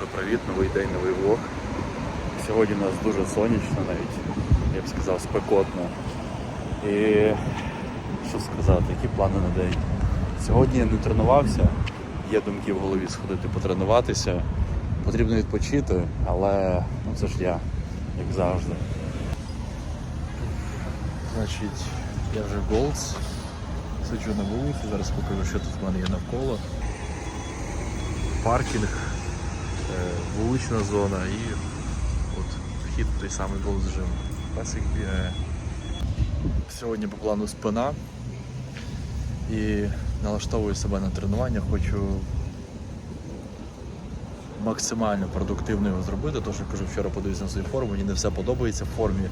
що привіт, новий день, новий влог. Сьогодні у нас дуже сонячно навіть, я б сказав, спекотно. І що сказати, які плани на день? Сьогодні я не тренувався, є думки в голові сходити потренуватися. Потрібно відпочити, але ну, це ж я, як завжди. Значить, я вже Голдс, сиджу на вулиці, зараз покажу, що тут в мене є навколо. Паркінг, вулична зона і от вхід той самий Голдс Gym. Песик бігає. Сьогодні по плану спина і налаштовую себе на тренування, хочу максимально продуктивно його зробити, тому що кажу, вчора подивився на свою форму, мені не все подобається в формі.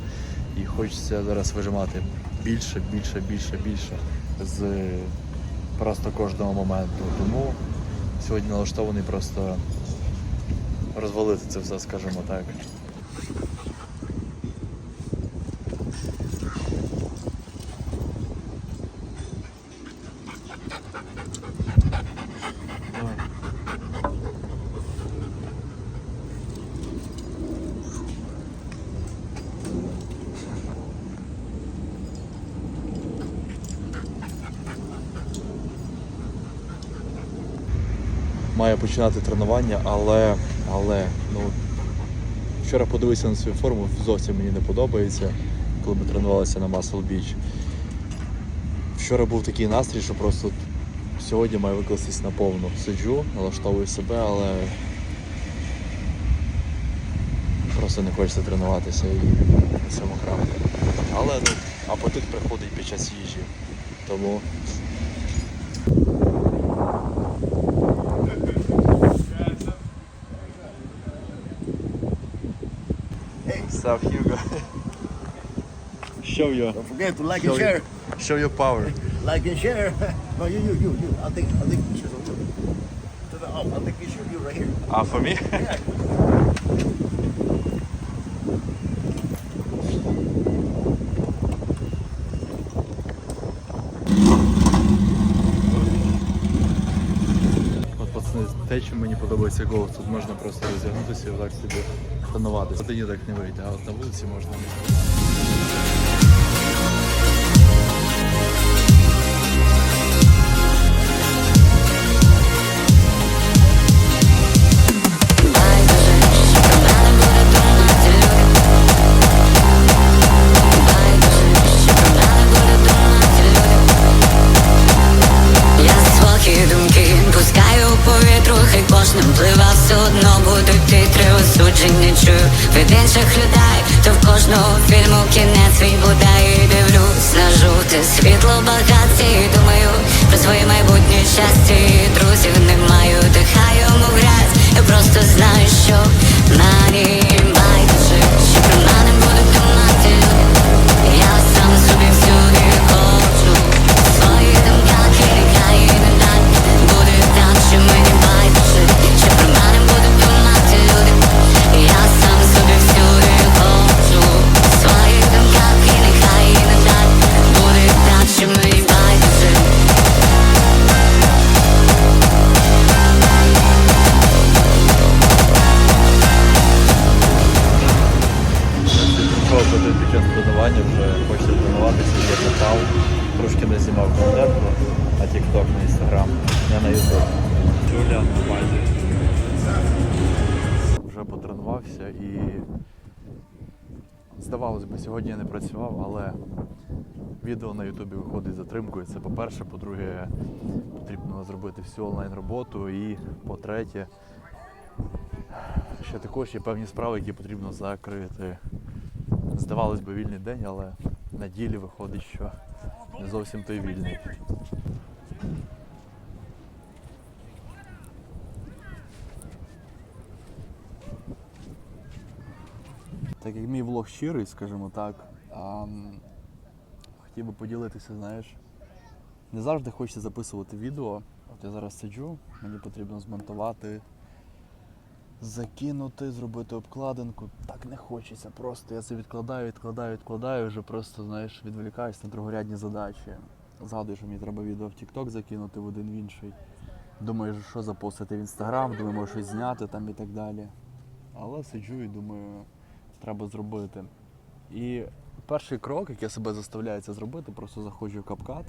І хочеться зараз вижимати більше, більше, більше, більше з просто кожного моменту. Тому сьогодні налаштований просто розвалити це все, скажімо так. має починати тренування, але, але ну, вчора подивився на свою форму, зовсім мені не подобається, коли ми тренувалися на Muscle Beach. Вчора був такий настрій, що просто сьогодні маю викластись на повну. Сиджу, налаштовую себе, але просто не хочеться тренуватися і на цьому крапка. Але ну, апетит приходить під час їжі. Тому South Hugo. Show your Don't forget to like show, and share. show your power. Like and share. No, you, you, you, you. I'll take, I'll take pictures of you. To the, oh, I'll take pictures of you right here. Ah, for me? Yeah. От пацани, те, що мені подобається голос, тут можна просто розігнутися і так собі Тренуватися. Тоді так не вийде, а от на вулиці можна. Інших людей, то в кожного фільму кінець свій буде і дивлюсь на жовте світло багатці. Думаю про своє майбутнє щастя відео на Ютубі виходить затримкою. Це по-перше, по-друге, потрібно зробити всю онлайн роботу і по-третє, ще також є певні справи, які потрібно закрити. Здавалось би, вільний день, але на ділі виходить, що не зовсім той вільний. Так як мій влог щирий, скажімо так, хотів би поділитися, знаєш, не завжди хочеться записувати відео. От я зараз сиджу, мені потрібно змонтувати закинути, зробити обкладинку. Так не хочеться. Просто я це відкладаю, відкладаю, відкладаю, вже просто, знаєш, відволікаюсь на другорядні задачі. Згадую, що мені треба відео в TikTok закинути в один в інший. Думаю, що запостити в інстаграм, думаю, щось зняти там і так далі. Але сиджу і думаю, треба зробити. І перший крок, який я себе заставляю це зробити, просто заходжу в CapCut,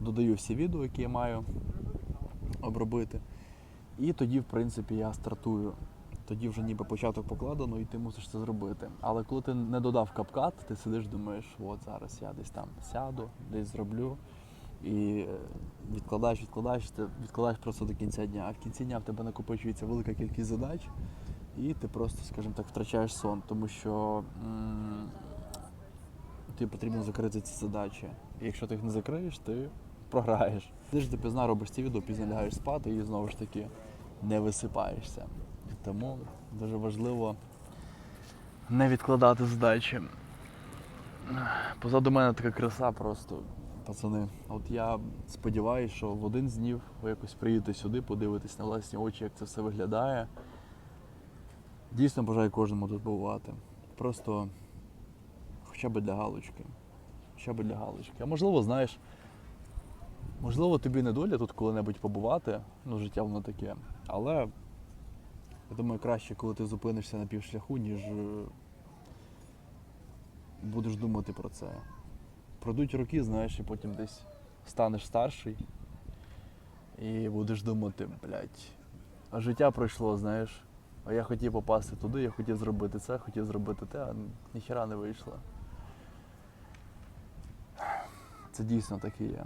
додаю всі відео, які я маю обробити. І тоді, в принципі, я стартую. Тоді вже ніби початок покладено, і ти мусиш це зробити. Але коли ти не додав CapCut, ти сидиш, думаєш, от зараз я десь там сяду, десь зроблю. І е, відкладаєш, відкладаєш, ти відкладаєш просто до кінця дня. А в кінці дня в тебе накопичується велика кількість задач, і ти просто, скажімо так, втрачаєш сон, тому що м- тобі потрібно закрити ці задачі. І якщо ти їх не закриєш, ти програєш. Ти ж допізна робиш ці відео, пізно лягаєш спати і знову ж таки не висипаєшся. Тому дуже важливо не відкладати задачі. Позаду мене така краса просто, пацани. От я сподіваюся, що в один з днів ви якось приїдете сюди, подивитесь на власні очі, як це все виглядає. Дійсно бажаю кожному тут побувати. Просто хоча б для галочки. Хоча б для галочки. А можливо, знаєш, можливо, тобі не доля тут коли-небудь побувати, ну, життя воно таке. Але я думаю, краще, коли ти зупинишся на півшляху, ніж е, будеш думати про це. Пройдуть роки, знаєш, і потім десь станеш старший і будеш думати, блядь, а життя пройшло, знаєш. А я хотів попасти туди, я хотів зробити це, хотів зробити те, а ніхіра не вийшло. Це дійсно так і є.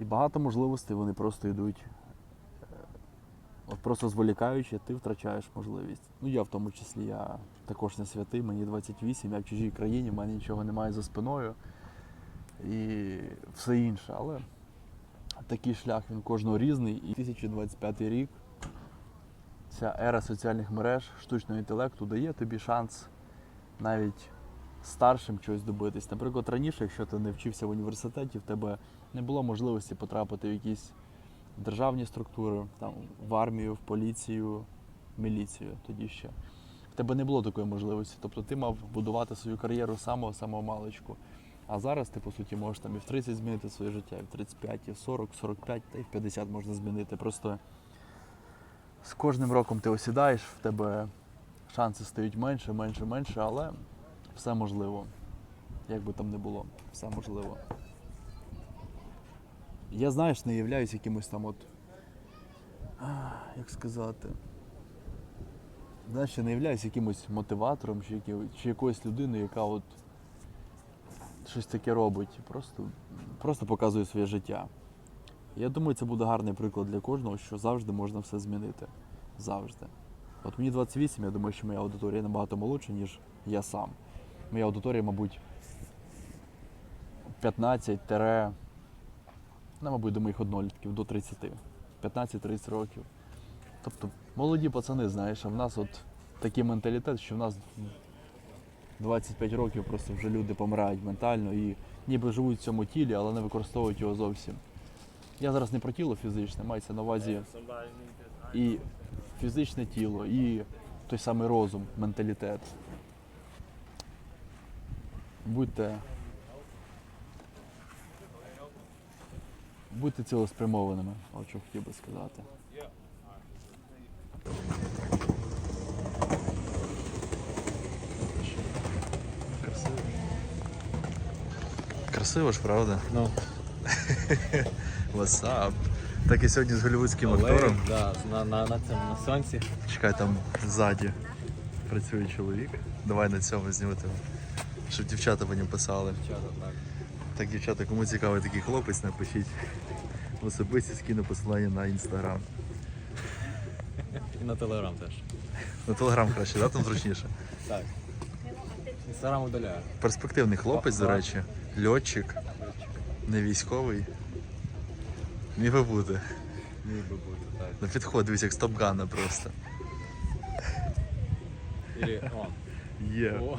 І багато можливостей вони просто йдуть. е, От просто зволікаючи, ти втрачаєш можливість. Ну я в тому числі, я також не святий, мені 28, я в чужій країні, в мене нічого немає за спиною і все інше. Але такий шлях він кожного різний. І 2025 рік ця ера соціальних мереж, штучного інтелекту дає тобі шанс навіть старшим чогось добитись. Наприклад, раніше, якщо ти не вчився в університеті, в тебе не було можливості потрапити в якісь державні структури, там, в армію, в поліцію, в міліцію тоді ще. В тебе не було такої можливості. Тобто ти мав будувати свою кар'єру з самого самого маличку. А зараз ти, по суті, можеш там і в 30 змінити своє життя, і в 35, і в 40, 45, та й в 50 можна змінити. Просто з кожним роком ти осідаєш, в тебе шанси стають менше, менше, менше, але все можливо. Як би там не було, все можливо. Я, знаєш, не являюсь якимось там от. Як сказати. Знаєш, я не являюсь якимось мотиватором чи, які, чи якоюсь людиною, яка от щось таке робить. Просто, просто показує своє життя. Я думаю, це буде гарний приклад для кожного, що завжди можна все змінити. Завжди. От мені 28, я думаю, що моя аудиторія набагато молодша, ніж я сам. Моя аудиторія, мабуть, 15 ну, мабуть, до моїх однолітків, до 30. 15-30 років. Тобто молоді пацани, знаєш, а в нас от такий менталітет, що в нас 25 років просто вже люди помирають ментально і ніби живуть в цьому тілі, але не використовують його зовсім. Я зараз не про тіло фізичне, мається на увазі і фізичне тіло, і той самий розум, менталітет. Будьте. Будьте цілеспрямованими, от що хотів би сказати. Красиво. Красиво ж, правда? Ну, Васап. Так і сьогодні з голівудським але, актором. да, на, на, на цьому на сонці. Чекай, там ззаді працює чоловік. Давай на цьому знімемо. Щоб дівчата по ньому писали. Чого так? Так, дівчата, кому цікавий такий хлопець, напишіть в особисті скину посилання на інстаграм. І на телеграм теж. На телеграм краще, да? Там зручніше. Так. Інстаграм удаляю. Перспективний хлопець, до речі, льотчик, не військовий. Міг би бути. Міг би бути, так. На підход, дивись, як з Топгана просто. Ілі, о, Є. о.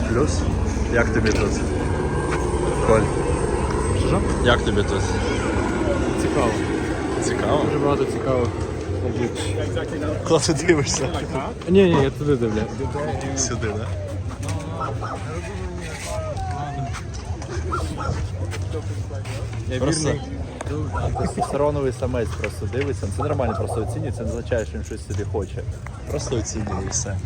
не вмію. 18 Як тобі тут? Коль. Що? Як тобі тут? Цікаво. Цікаво. Дуже багато цікавих. Коли ти дивишся? Ні, ні, я туди дивлю. Сюди, так? Я Просто вірний. тестостероновий самець просто дивиться. Це нормально, просто оцінює, це не означає, що він щось собі хоче. Просто оцінює і все.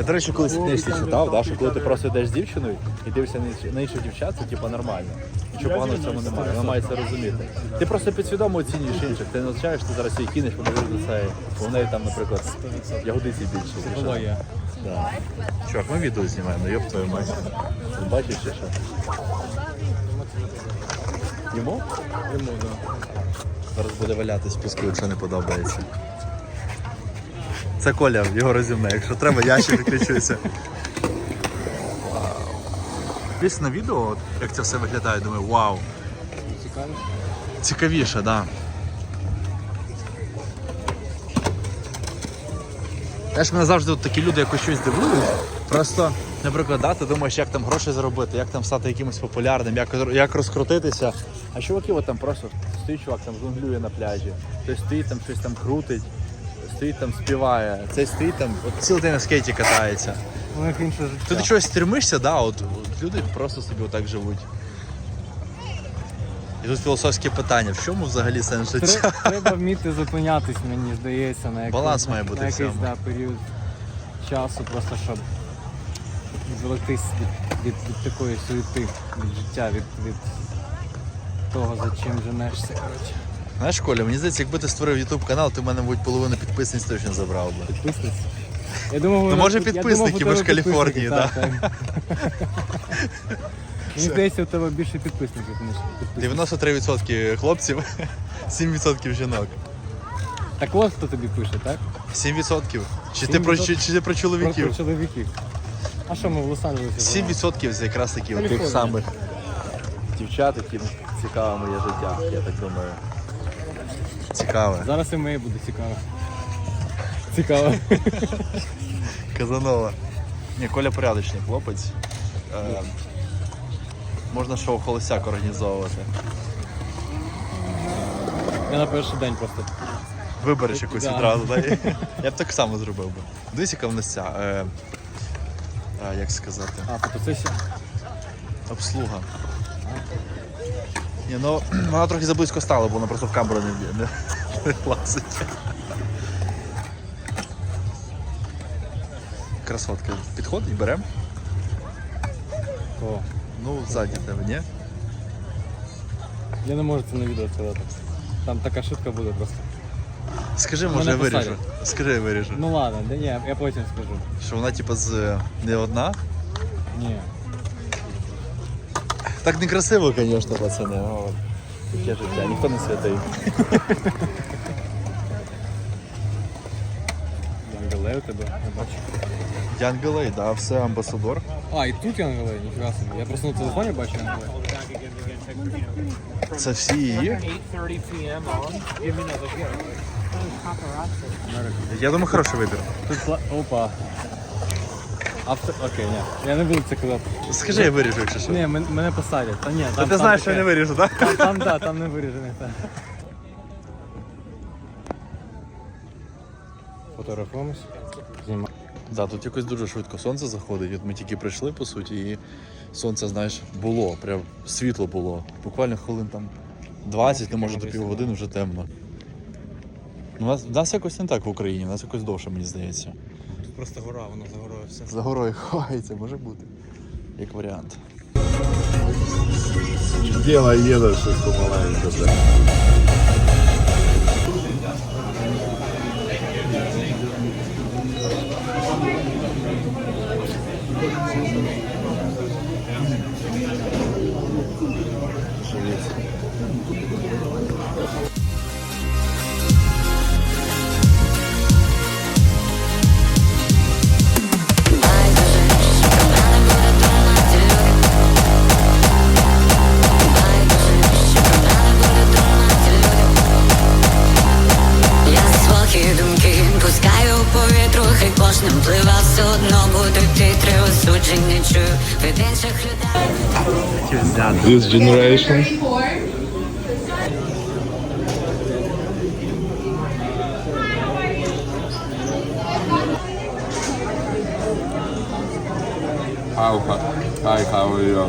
Я, до речі, колись в книжці читав, да, що коли ти просто йдеш з дівчиною і дивишся на інші- на інших дівчат, це типа нормально. Нічого поганого в цьому немає, вона має це розуміти. Ти просто підсвідомо оцінюєш інших. Ти не означає, що ти зараз її кинеш, подивись на це, бо в неї там, наприклад, ягодиці більше. Психологія. Да. Чувак, ми відео знімаємо, йоп твою мать. Ти бачиш чи що? Йому? Йому, да. Зараз буде валятись в піску, якщо не подобається. Це Коля, його розумне. Якщо треба, я ще виключуся. Десь на відео, от, як це все виглядає, думаю, вау. Цікаво. Цікавіше, так. Да. Знаєш, мене завжди от такі люди якось щось дивують. Просто, наприклад, да, ти думаєш, як там гроші заробити, як там стати якимось популярним, як, як розкрутитися. А чуваки от там просто стоїть чувак, там жонглює на пляжі, хтось стоїть там щось там крутить, стоїть там співає, цей стоїть там, от цілий день на скейті катається. У них інше життя. Ти до чогось стремишся, да, от, от люди просто собі отак живуть. І тут філософське питання, в чому взагалі сенс життя? Тре- Треба вміти зупинятись, мені здається, на, якийсь- Баланс має бути на в якийсь цьому. да, період часу, просто щоб відволіктись від, від, від такої суєти, від життя, від, від того, за чим женешся. Коротше. Знаєш, Коля, мені здається, якби ти створив YouTube канал, ти в мене, мабуть, половину підписниць точно забрав би. Підписниць. Я думав, Ну, може, я підписники, думав, ми ж Каліфорнії, так, так. Мені здається, у тебе більше підписників, ніж підписників. 93% хлопців, 7% жінок. Так от хто тобі пише, так? 7%. Чи ти про, чи, чи ти про чоловіків? про чоловіків. А що ми в Лос-Анджелесі? живемо? 7% це якраз такі тих самих дівчат, яким цікаве моє життя, я так думаю. Цікаве. Зараз і моє буде цікаво. Цікаво. Казанова. Ні, Коля порядочний хлопець. Е, можна шоу холостяк організовувати. Я на перший день просто. Вибереш якусь Да. відразу, так? Я б так само зробив би. Дивись, яка в нас ця. Е, е, як сказати? А, фотосесія. Обслуга. Ні, ну вона трохи заблизько стала, бо вона просто в камеру не, не, не влазить. Красотка. Підходить, беремо? О, Ну, ззаді тебе, ні? я не можу це на відео сказати. Там така шутка буде просто. Скажи, може я виріжу. Скажи, я виріжу. Ну ладно, да ні, я потім скажу. Що вона типа з е, не одна? Ні. Так некрасиво, звісно, пацани. О, таке життя, ніхто не святий. Янгелей у тебе, я бачу. Янгелей, да, все амбасадор. А, і тут Янгелей, ніфіга собі. Я просто на телефоні бачу Янгелей. Це всі її. 8:30 p.m. on. Give me another gift. Я думаю, хороший вибір. Тут Опа. Авто... Окей, ні. Я не буду це казати. Скажи, я виріжу, якщо що. Ні, мен- мене посадять. Та ні, Та там, ти там знаєш, що я таке. не виріжу, так? Там, там, да, там не виріжений, так. Фотографуємось. Знімаємо. Да, тут якось дуже швидко сонце заходить. От ми тільки прийшли, по суті, і сонце, знаєш, було, прям світло було. Буквально хвилин там 20, ну може до півгодини вже темно. Ну, У нас, у нас якось не так в Україні, у нас якось довше, мені здається. Просто гора, воно за горою все. За горою ховається, може бути. Як варіант. Діло їде, щось помаленьку. так. This generation. How, hi, how are you?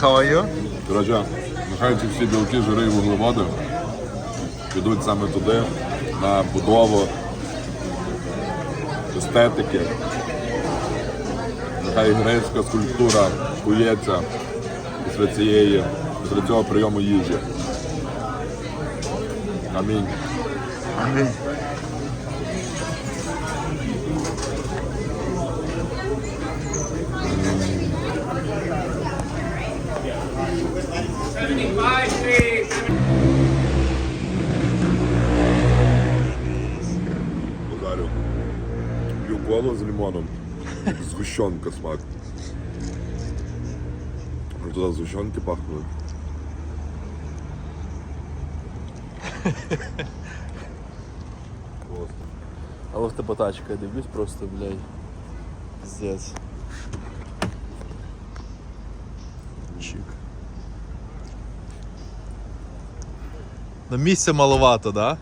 How are you? Коротше, нехай ці всі білки, жири і вуглеводи підуть саме туди, на будову естетики. Нехай грецька скульптура кується після цієї, після цього прийому їжі. Амінь. Амінь. Ударю. П'ю колу з лимоном. Згущенка смак. Туди згущенки пахнуть. Просто. Але в тебе тачка, я дивлюсь просто, блядь. Піздець. Чик. Ну місця маловато, да?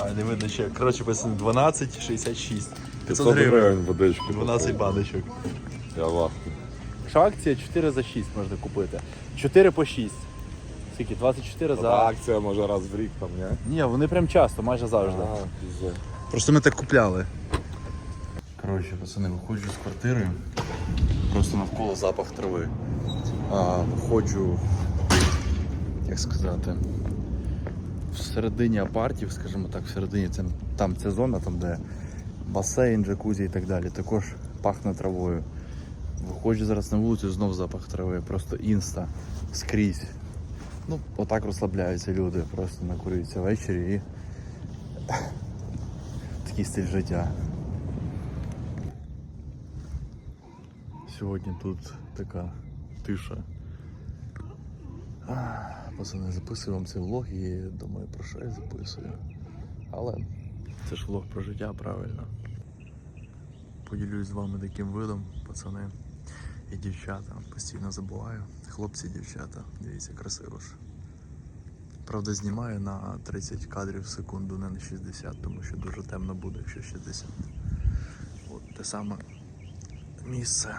А, не видно ще. Коротше, писано 12,66. 500 гривень водички. 12 баночок. Я вахну. Що акція 4 за 6 можна купити. 4 по 6. Скільки? 24 Та за. акція може раз в рік там, ні? Ні, вони прям часто, майже завжди. пізде. Просто ми так купляли. Коротше, пацани, виходжу з квартири. Просто навколо запах трави. А, виходжу, як сказати, всередині апартів, скажімо так, всередині там, там ця зона, там де басейн, джакузі і так далі, також пахне травою. Виходжу зараз на вулицю, знов запах трави, просто інста скрізь. Ну, отак розслабляються люди, просто накурюються ввечері і такий стиль життя. Сьогодні тут така тиша. Пацани, записую вам цей влог і думаю, про що я записую. Але це ж влог про життя, правильно. Поділюсь з вами таким видом, пацани і дівчата. Постійно забуваю. Хлопці, дівчата, дивіться, красиво ж. Правда, знімаю на 30 кадрів в секунду, не на 60, тому що дуже темно буде, якщо 60. От те саме місце.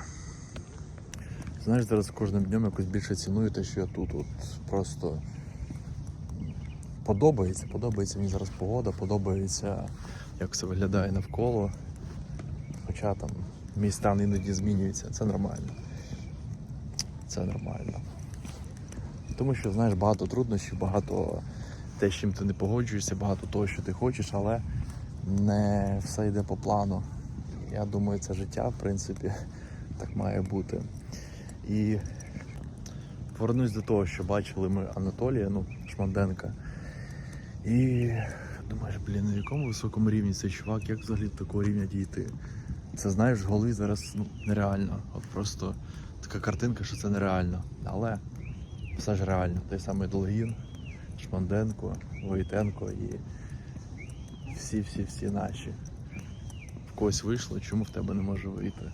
Знаєш, зараз кожним днем якось більше ціную те, що я тут. От просто подобається, подобається мені зараз погода, подобається, як все виглядає навколо. Хоча там мій стан іноді змінюється, це нормально. Це нормально. Тому що, знаєш, багато труднощів, багато те, з чим ти не погоджуєшся, багато того, що ти хочеш, але не все йде по плану. Я думаю, це життя, в принципі, так має бути. І повернусь до того, що бачили ми Анатолія, ну, Шманденка. І думаєш, блін, на якому високому рівні цей чувак, як взагалі до такого рівня дійти? Це знаєш, голові зараз ну, нереально. От просто така картинка, що це нереально. Але все ж реально. Той самий Долгін, Шманденко, Войтенко і всі-всі-всі наші. В когось вийшло, чому в тебе не може вийти?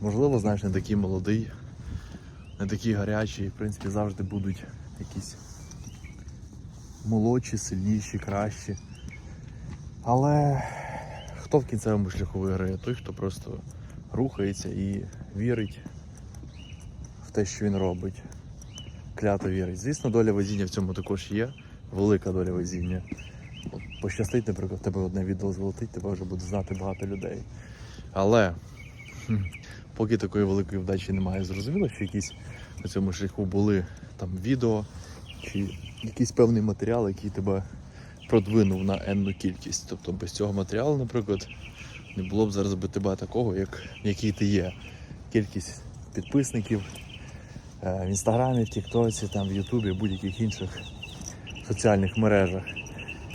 Можливо, знаєш, не такий молодий, не такий гарячий, в принципі, завжди будуть якісь молодші, сильніші, кращі. Але хто в кінцевому шляху виграє? Той, хто просто рухається і вірить в те, що він робить. Клято вірить. Звісно, доля везіння в цьому також є. Велика доля везіння. Пощастить, наприклад, тебе одне відео золотить, тебе вже буде знати багато людей. Але поки такої великої вдачі немає, зрозуміло, що якісь на цьому шляху були там відео чи якийсь певний матеріал, який тебе продвинув на енну кількість. Тобто без цього матеріалу, наприклад, не було б зараз би тебе такого, як який ти є. Кількість підписників е, в інстаграмі, в Тіктоці, там в Ютубі, будь-яких інших соціальних мережах.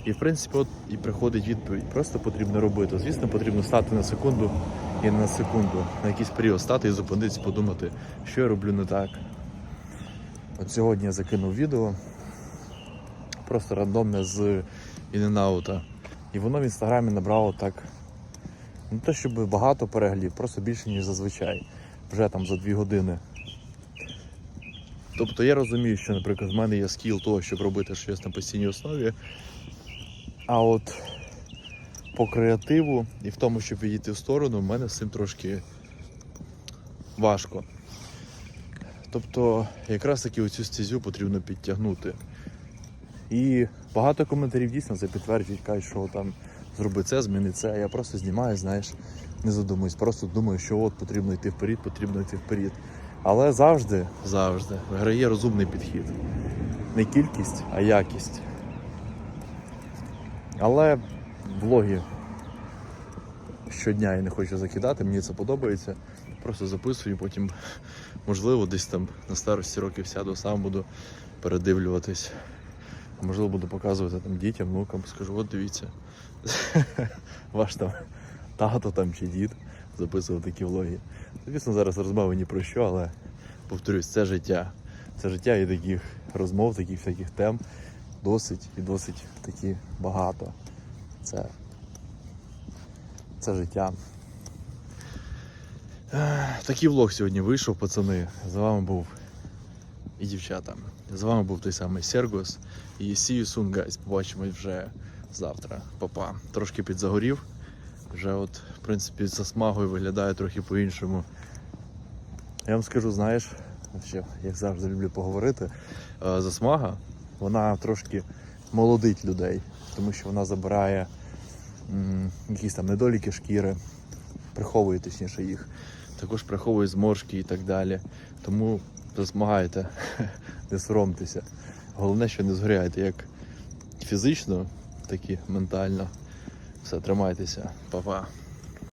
І в принципі, от і приходить відповідь. Просто потрібно робити. Звісно, потрібно стати на секунду і на секунду, на якийсь період стати і зупинитися, подумати, що я роблю не так. От сьогодні я закинув відео просто рандомне з інеаута. І воно в інстаграмі набрало так. Не те, щоб багато переглядів, просто більше, ніж зазвичай. Вже там за дві години. Тобто я розумію, що, наприклад, в мене є скіл того, щоб робити щось на постійній основі. А от по креативу і в тому, щоб відійти в сторону, в мене з цим трошки важко. Тобто, якраз таки оцю стезю потрібно підтягнути. І багато коментарів дійсно це підтверджують, кажуть, що там зроби це, зміни це. Я просто знімаю, знаєш, не задумуюсь, просто думаю, що от потрібно йти вперед, потрібно йти вперед. Але завжди, завжди виграє розумний підхід. Не кількість, а якість. Але влоги щодня я не хочу закидати, мені це подобається. Просто записую, потім, можливо, десь там на старості років сяду, сам буду передивлюватись. А можливо, буду показувати там дітям, внукам, скажу, от дивіться, ваш там тато там чи дід записував такі влоги. Звісно, зараз розмови ні про що, але повторюсь, це життя. Це життя і таких розмов, таких всяких тем досить і досить такі багато. Це, це життя. Такий влог сьогодні вийшов, пацани. З вами був і дівчата. З вами був той самий Сергос. І see you soon, guys. Побачимось вже завтра. Папа. Трошки підзагорів. Вже от, в принципі, за смагою виглядає трохи по-іншому. Я вам скажу, знаєш, ще, як завжди люблю поговорити, е, засмага, вона трошки молодить людей, тому що вона забирає м, якісь там недоліки шкіри, приховує точніше їх, також приховує зморшки і так далі. Тому засмагайте, не соромтеся. Головне, що не згоряйте як фізично, так і ментально. Все, тримайтеся, Па-па.